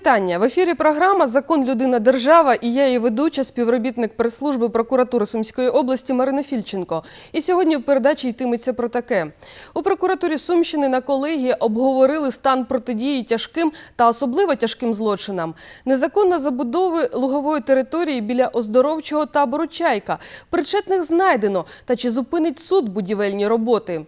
Вітання в ефірі. Програма Закон людина держава і я її ведуча співробітник прес-служби прокуратури Сумської області Марина Фільченко. І сьогодні в передачі йтиметься про таке: у прокуратурі Сумщини на колегії обговорили стан протидії тяжким та особливо тяжким злочинам. Незаконна забудови лугової території біля оздоровчого табору Чайка. Причетних знайдено. Та чи зупинить суд будівельні роботи?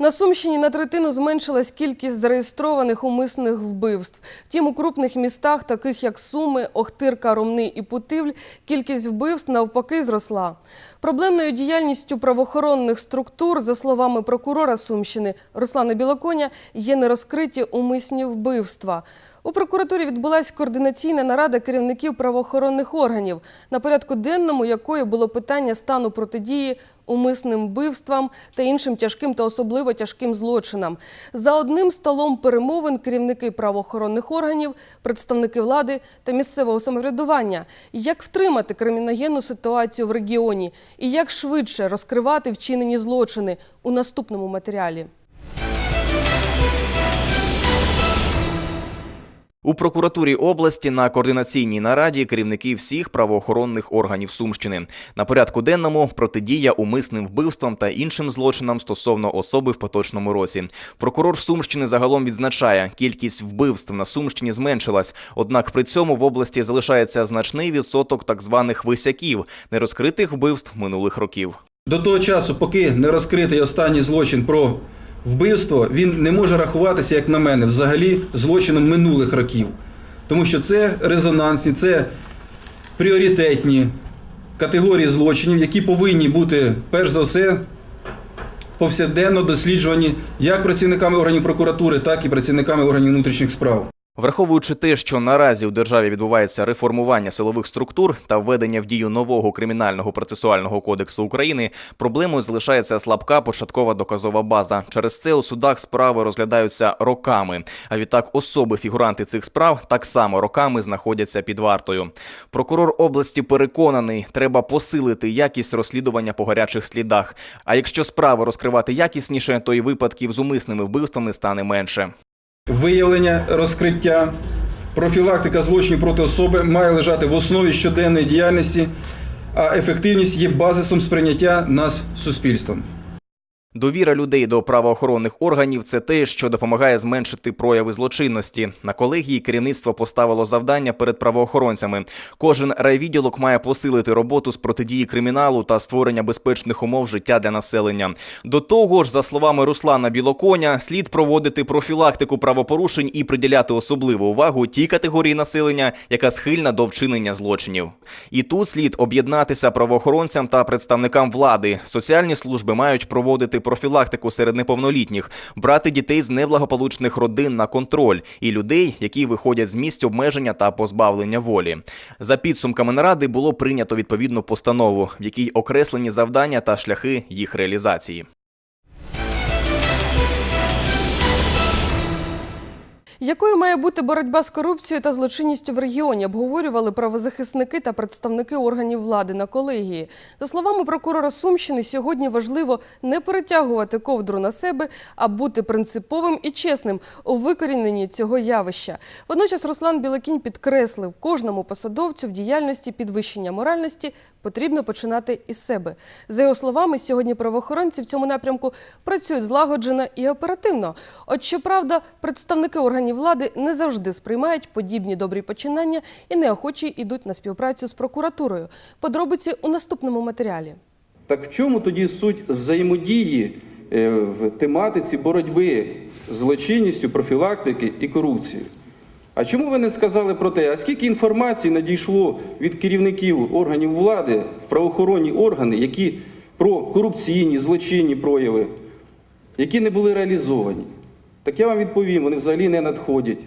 На Сумщині на третину зменшилась кількість зареєстрованих умисних вбивств. Втім, у крупних містах, таких як Суми, Охтирка, Ромни і Путивль, кількість вбивств навпаки зросла. Проблемною діяльністю правоохоронних структур, за словами прокурора Сумщини Руслана Білоконя, є нерозкриті умисні вбивства. У прокуратурі відбулася координаційна нарада керівників правоохоронних органів, на порядку денному якої було питання стану протидії умисним вбивствам та іншим тяжким та особливо тяжким злочинам. За одним столом перемовин керівники правоохоронних органів, представники влади та місцевого самоврядування. Як втримати криміногенну ситуацію в регіоні і як швидше розкривати вчинені злочини у наступному матеріалі. У прокуратурі області на координаційній нараді керівники всіх правоохоронних органів Сумщини. На порядку денному протидія умисним вбивствам та іншим злочинам стосовно особи в поточному році. Прокурор Сумщини загалом відзначає, кількість вбивств на Сумщині зменшилась. Однак при цьому в області залишається значний відсоток так званих висяків, нерозкритих вбивств минулих років. До того часу, поки не розкритий останній злочин про вбивство, він не може рахуватися, як на мене, взагалі злочином минулих років. Тому що це резонансні, це пріоритетні категорії злочинів, які повинні бути, перш за все, повсякденно досліджувані як працівниками органів прокуратури, так і працівниками органів внутрішніх справ. Враховуючи те, що наразі у державі відбувається реформування силових структур та введення в дію нового кримінального процесуального кодексу України, проблемою залишається слабка початкова доказова база. Через це у судах справи розглядаються роками. А відтак особи фігуранти цих справ так само роками знаходяться під вартою. Прокурор області переконаний, треба посилити якість розслідування по гарячих слідах. А якщо справи розкривати якісніше, то і випадків з умисними вбивствами стане менше. Виявлення, розкриття, профілактика злочинів проти особи має лежати в основі щоденної діяльності, а ефективність є базисом сприйняття нас суспільством. Довіра людей до правоохоронних органів це те, що допомагає зменшити прояви злочинності. На колегії керівництво поставило завдання перед правоохоронцями. Кожен райвідділок має посилити роботу з протидії криміналу та створення безпечних умов життя для населення. До того ж, за словами Руслана Білоконя, слід проводити профілактику правопорушень і приділяти особливу увагу тій категорії населення, яка схильна до вчинення злочинів. І тут слід об'єднатися правоохоронцям та представникам влади. Соціальні служби мають проводити профілактику серед неповнолітніх, брати дітей з неблагополучних родин на контроль і людей, які виходять з місць обмеження та позбавлення волі. За підсумками наради було прийнято відповідну постанову, в якій окреслені завдання та шляхи їх реалізації. Якою має бути боротьба з корупцією та злочинністю в регіоні? Обговорювали правозахисники та представники органів влади на колегії. За словами прокурора Сумщини, сьогодні важливо не перетягувати ковдру на себе, а бути принциповим і чесним у викоріненні цього явища. Водночас Руслан Білокінь підкреслив, кожному посадовцю в діяльності підвищення моральності потрібно починати із себе. За його словами, сьогодні правоохоронці в цьому напрямку працюють злагоджено і оперативно. От щоправда, представники органів влади не завжди сприймають подібні добрі починання і неохоче йдуть на співпрацю з прокуратурою. Подробиці у наступному матеріалі. Так в чому тоді суть взаємодії е, в тематиці боротьби з злочинністю, профілактики і корупцією? А чому ви не сказали про те, а скільки інформації надійшло від керівників органів влади правоохоронні органи, які про корупційні, злочинні прояви, які не були реалізовані? Так я вам відповім, вони взагалі не надходять.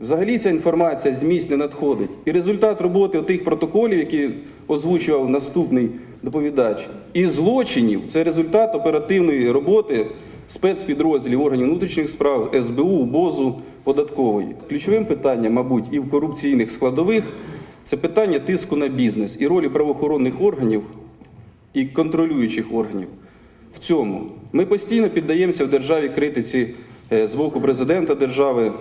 Взагалі ця інформація з місць не надходить. І результат роботи тих протоколів, які озвучував наступний доповідач, і злочинів це результат оперативної роботи спецпідрозділів органів внутрішніх справ, СБУ, БОЗу, податкової. Ключовим питанням, мабуть, і в корупційних складових це питання тиску на бізнес і ролі правоохоронних органів і контролюючих органів в цьому. Ми постійно піддаємося в державі критиці е, з боку президента держави,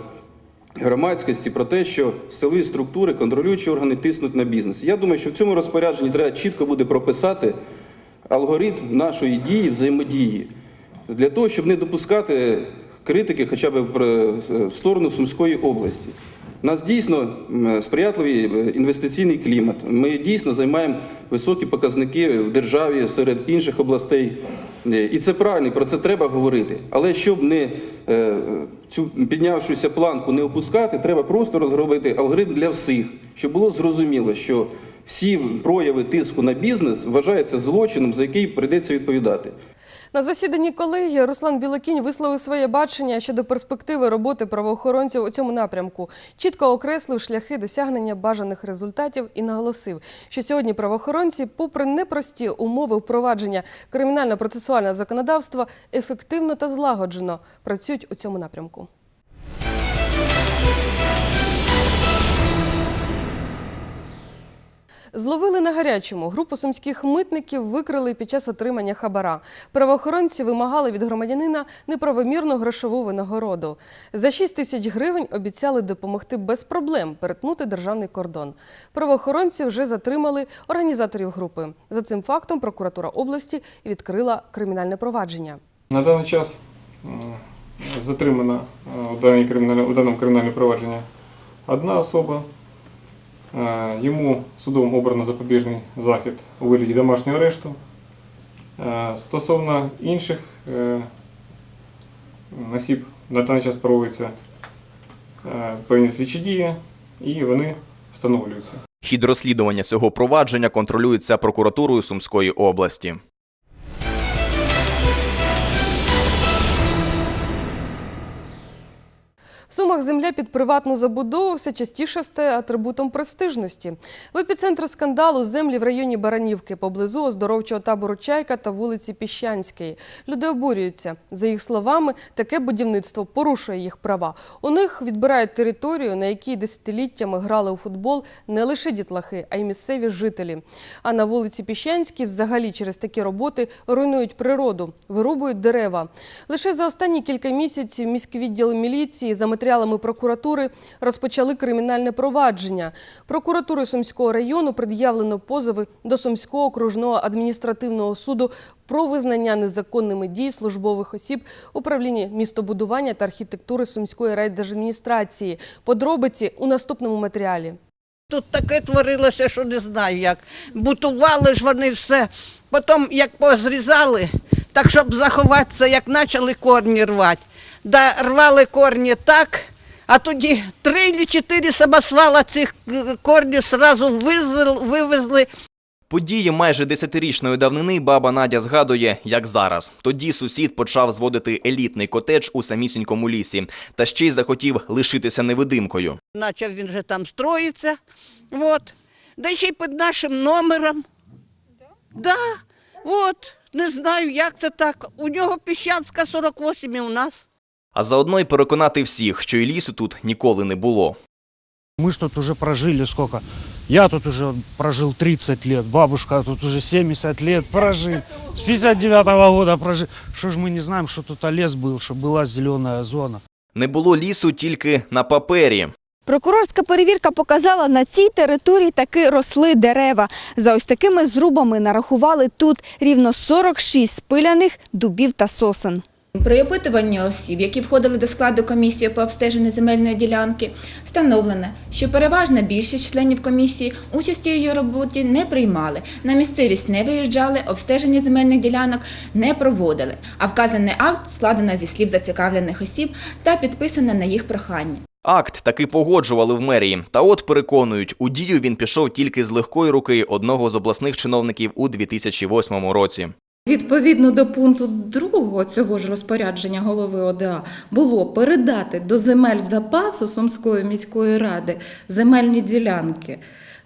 громадськості про те, що силові структури, контролюючі органи тиснуть на бізнес. Я думаю, що в цьому розпорядженні треба чітко буде прописати алгоритм нашої дії, взаємодії, для того, щоб не допускати критики хоча б в сторону Сумської області. У нас дійсно сприятливий е, інвестиційний клімат. Ми дійсно займаємо високі показники в державі серед інших областей. Е, І це правильно, про це треба говорити. Але щоб не е, цю піднявшуюся планку не опускати, треба просто розробити алгоритм для всіх, щоб було зрозуміло, що всі прояви тиску на бізнес вважаються злочином, за який прийдеться відповідати. На засіданні колегії Руслан Білокінь висловив своє бачення щодо перспективи роботи правоохоронців у цьому напрямку, чітко окреслив шляхи досягнення бажаних результатів і наголосив, що сьогодні правоохоронці, попри непрості умови впровадження кримінально-процесуального законодавства, ефективно та злагоджено працюють у цьому напрямку. Зловили на гарячому. Групу сумських митників викрили під час отримання хабара. Правоохоронці вимагали від громадянина неправомірну грошову винагороду. За 6 тисяч гривень обіцяли допомогти без проблем перетнути державний кордон. Правоохоронці вже затримали організаторів групи. За цим фактом прокуратура області відкрила кримінальне провадження. На даний час затримана е, у, даному кримінальному провадженні одна особа. Е, Йому судом обрано запобіжний захід у вигляді домашнього арешту. Е, Стосовно інших е, осіб на даний час проводяться е, певні слідчі дії і вони встановлюються. Хід розслідування цього провадження контролюється прокуратурою Сумської області. Сумах земля під приватну забудову все частіше стає атрибутом престижності. В епіцентрі скандалу землі в районі Баранівки поблизу оздоровчого табору Чайка та вулиці Піщанської. Люди обурюються. За їх словами, таке будівництво порушує їх права. У них відбирають територію, на якій десятиліттями грали у футбол не лише дітлахи, а й місцеві жителі. А на вулиці Піщанській взагалі через такі роботи руйнують природу, вирубують дерева. Лише за останні кілька місяців міськвідділ міліції за матеріалами прокуратури розпочали кримінальне провадження. Прокуратурою Сумського району пред'явлено позови до Сумського окружного адміністративного суду про визнання незаконними дій службових осіб управління містобудування та архітектури Сумської райдержадміністрації. Подробиці у наступному матеріалі. Тут таке творилося, що не знаю як. Бутували ж вони все. Потім, як позрізали, так щоб заховатися, як почали корні рвати. Да рвали корні так, а тоді три чи чотири самосвала цих е, корнів одразу вивезли. Події майже десятирічної давнини баба Надя згадує, як зараз. Тоді сусід почав зводити елітний котедж у самісінькому лісі, та ще й захотів лишитися невидимкою. Почав він вже там строїться. Вот. Да ще й під нашим номером. Да? От. Не знаю, як це так. У нього Піщанська 48 і у нас А заодно й переконати всіх, що і лісу тут ніколи не було. Мы ж тут уже прожили сколько? Я тут уже прожил 30 лет, бабушка тут уже 70 лет прожил. С 59 года прожил. Что ж мы не знаем, что тут лес был, что была зеленая зона. Не було лісу тільки на папері. Прокурорська перевірка показала, на цій території таки росли дерева. За ось такими зрубами нарахували тут рівно 46 спиляних дубів та сосен. При опитуванні осіб, які входили до складу комісії по обстеженню земельної ділянки, встановлено, що переважна більшість членів комісії участі у її роботі не приймали, на місцевість не виїжджали, обстеження земельних ділянок не проводили, а вказаний акт складено зі слів зацікавлених осіб та підписано на їх прохання. Акт таки погоджували в мерії. Та от переконують, у дію він пішов тільки з легкої руки одного з обласних чиновників у 2008 році. Відповідно до пункту 2 цього ж розпорядження голови ОДА було передати до земель запасу Сумської міської ради земельні ділянки,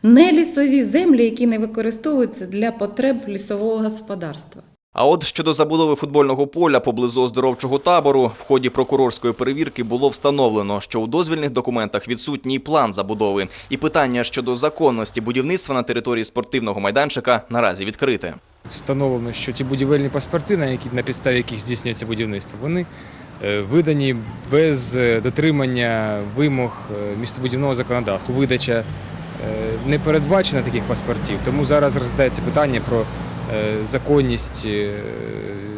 не лісові землі, які не використовуються для потреб лісового господарства. А от щодо забудови футбольного поля поблизу оздоровчого табору, в ході прокурорської перевірки було встановлено, що у дозвільних документах відсутній план забудови, і питання щодо законності будівництва на території спортивного майданчика наразі відкрите. Встановлено, що ті будівельні паспорти, на які на підставі яких здійснюється будівництво, вони е, видані без е, дотримання вимог е, містобудівного законодавства. Видача не передбачена таких паспортів, тому зараз розглядається питання про законність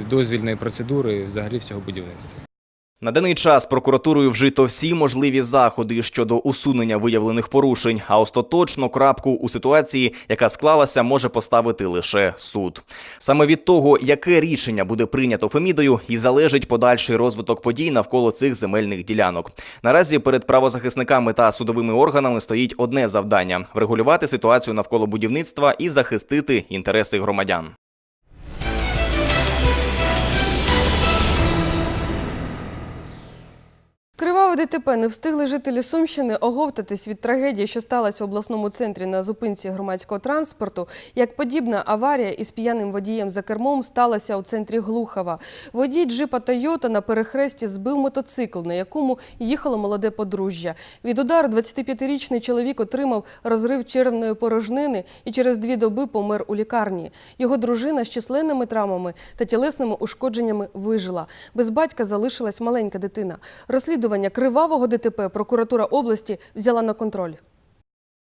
дозвільної процедури взагалі всього будівництва. На даний час прокуратурою вжито всі можливі заходи щодо усунення виявлених порушень, а остаточно крапку у ситуації, яка склалася, може поставити лише суд. Саме від того, яке рішення буде прийнято Фемідою, і залежить подальший розвиток подій навколо цих земельних ділянок. Наразі перед правозахисниками та судовими органами стоїть одне завдання врегулювати ситуацію навколо будівництва і захистити інтереси громадян. Криваве ДТП не встигли жителі Сумщини оговтатись від трагедії, що сталася в обласному центрі на зупинці громадського транспорту. Як подібна аварія із п'яним водієм за кермом сталася у центрі Глухова. Водій джипа Тойота на перехресті збив мотоцикл, на якому їхало молоде подружжя. Від удару 25-річний чоловік отримав розрив червної порожнини і через дві доби помер у лікарні. Його дружина з численними травмами та тілесними ушкодженнями вижила. Без батька залишилась маленька дитина. Розслідування кривавого ДТП прокуратура області взяла на контроль.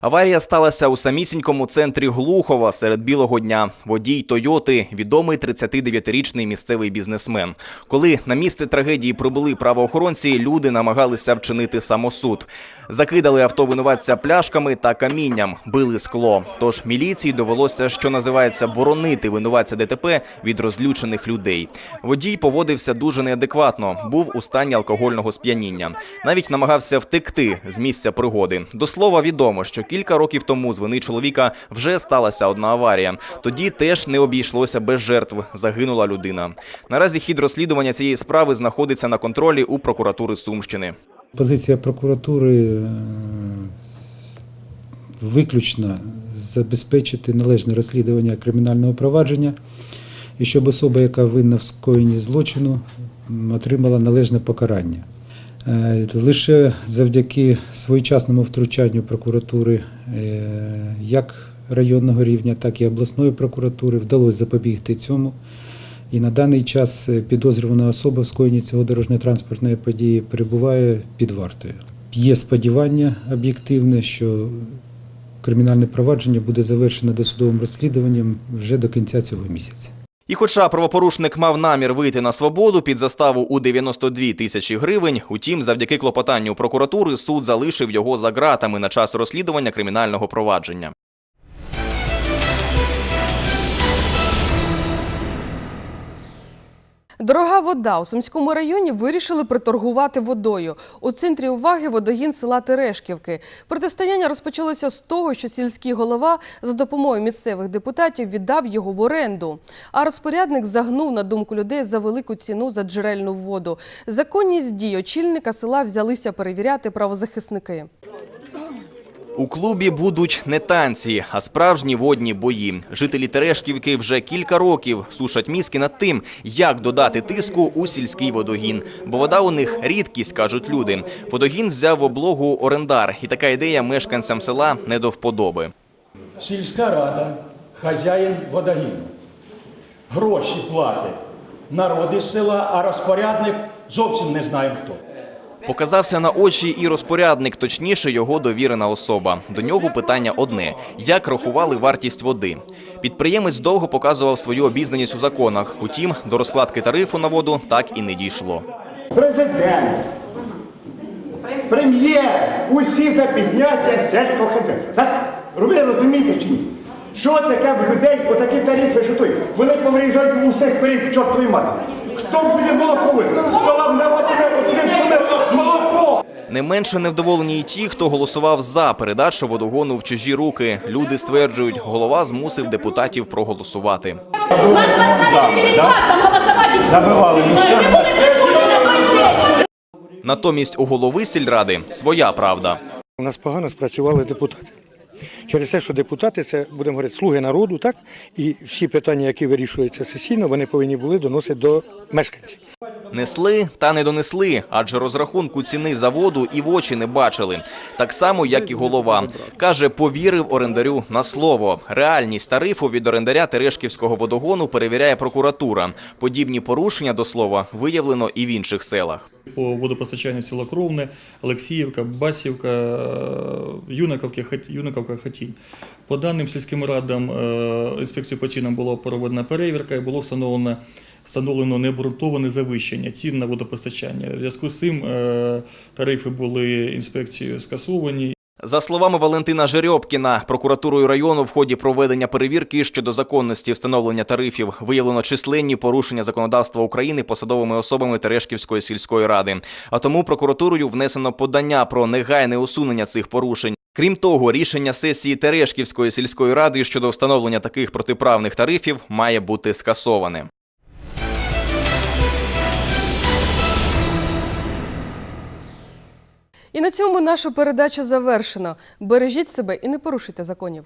Аварія сталася у самісінькому центрі Глухова серед білого дня. Водій Тойоти – відомий 39-річний місцевий бізнесмен. Коли на місце трагедії прибули правоохоронці, люди намагалися вчинити самосуд. Закидали авто винуватця пляшками та камінням, били скло. Тож міліції довелося, що називається, боронити винуватця ДТП від розлючених людей. Водій поводився дуже неадекватно, був у стані алкогольного сп'яніння. Навіть намагався втекти з місця пригоди. До слова, відомо, що кілька років тому з вини чоловіка вже сталася одна аварія. Тоді теж не обійшлося без жертв. Загинула людина. Наразі хід розслідування цієї справи знаходиться на контролі у прокуратури Сумщини. Позиція прокуратури е, виключно забезпечити належне розслідування кримінального провадження і щоб особа, яка винна в скоєнні злочину, отримала належне покарання. Е, Лише завдяки своєчасному втручанню прокуратури е, як районного рівня, так і обласної прокуратури вдалося запобігти цьому. І на даний час е, підозрювана особа в скоєнні цього дорожньо-транспортної події перебуває під вартою. Є сподівання об'єктивне, що кримінальне провадження буде завершено досудовим розслідуванням вже до кінця цього місяця. І хоча правопорушник мав намір вийти на свободу під заставу у 92 тисячі гривень, утім, завдяки клопотанню прокуратури суд залишив його за ґратами на час розслідування кримінального провадження. Дорога вода у Сумському районі вирішили приторгувати водою. У центрі уваги водогін села Терешківки. Протистояння розпочалося з того, що сільський голова за допомогою місцевих депутатів віддав його в оренду. А розпорядник загнув на думку людей за велику ціну за джерельну воду. Законність дій очільника села взялися перевіряти правозахисники. У клубі будуть не танці, а справжні водні бої. Жителі Терешківки вже кілька років сушать мізки над тим, як додати тиску у сільський водогін. Бо вода у них рідкість, кажуть люди. Водогін взяв в облогу орендар, і така ідея мешканцям села не до вподоби. Сільська рада, хазяїн водогіну. Гроші платить народ із села, а розпорядник зовсім не знає хто. Показався на очі і розпорядник, точніше його довірена особа. До нього питання одне: як рахували вартість води. Підприємець довго показував свою обізнаність у законах. Утім, до розкладки тарифу на воду так і не дійшло. Президент, прем'єр, усі за підняття сільського хазяйства. Ви розумієте чи ні? Що таке в людей, отакі тарифи, той? Вони поврізають у всіх перед чорт твою мати. Хто буде молоко? Хто вам молоко? Не менше невдоволені й ті, хто голосував за передачу водогону в чужі руки. Люди стверджують, голова змусив депутатів проголосувати. Забивали Натомість у голови сільради своя правда. У нас погано спрацювали депутати. Через те, що депутати це будемо говорити слуги народу, так і всі питання, які вирішуються сесійно, вони повинні були доносити до мешканців. Несли та не донесли, адже розрахунку ціни за воду і в очі не бачили. Так само, як і голова. Каже, повірив орендарю на слово. Реальність тарифу від орендаря Терешківського водогону перевіряє прокуратура. Подібні порушення, до слова, виявлено і в інших селах. по водопостачанню села Кровне, Олексіївка, Басівка, е, Юнаковки, Хат- Юнаковка, Хатінь. По даним сільським радам е, інспекцією по цінам була проведена перевірка і було встановлено, встановлено необґрунтоване завищення цін на водопостачання. В зв'язку з цим е, тарифи були інспекцією скасовані. За словами Валентина Жерьобкіна, прокуратурою району в ході проведення перевірки щодо законності встановлення тарифів виявлено численні порушення законодавства України посадовими особами Терешківської сільської ради. А тому прокуратурою внесено подання про негайне усунення цих порушень. Крім того, рішення сесії Терешківської сільської ради щодо встановлення таких протиправних тарифів має бути скасоване. І на цьому наша передача завершена. Бережіть себе і не порушуйте законів.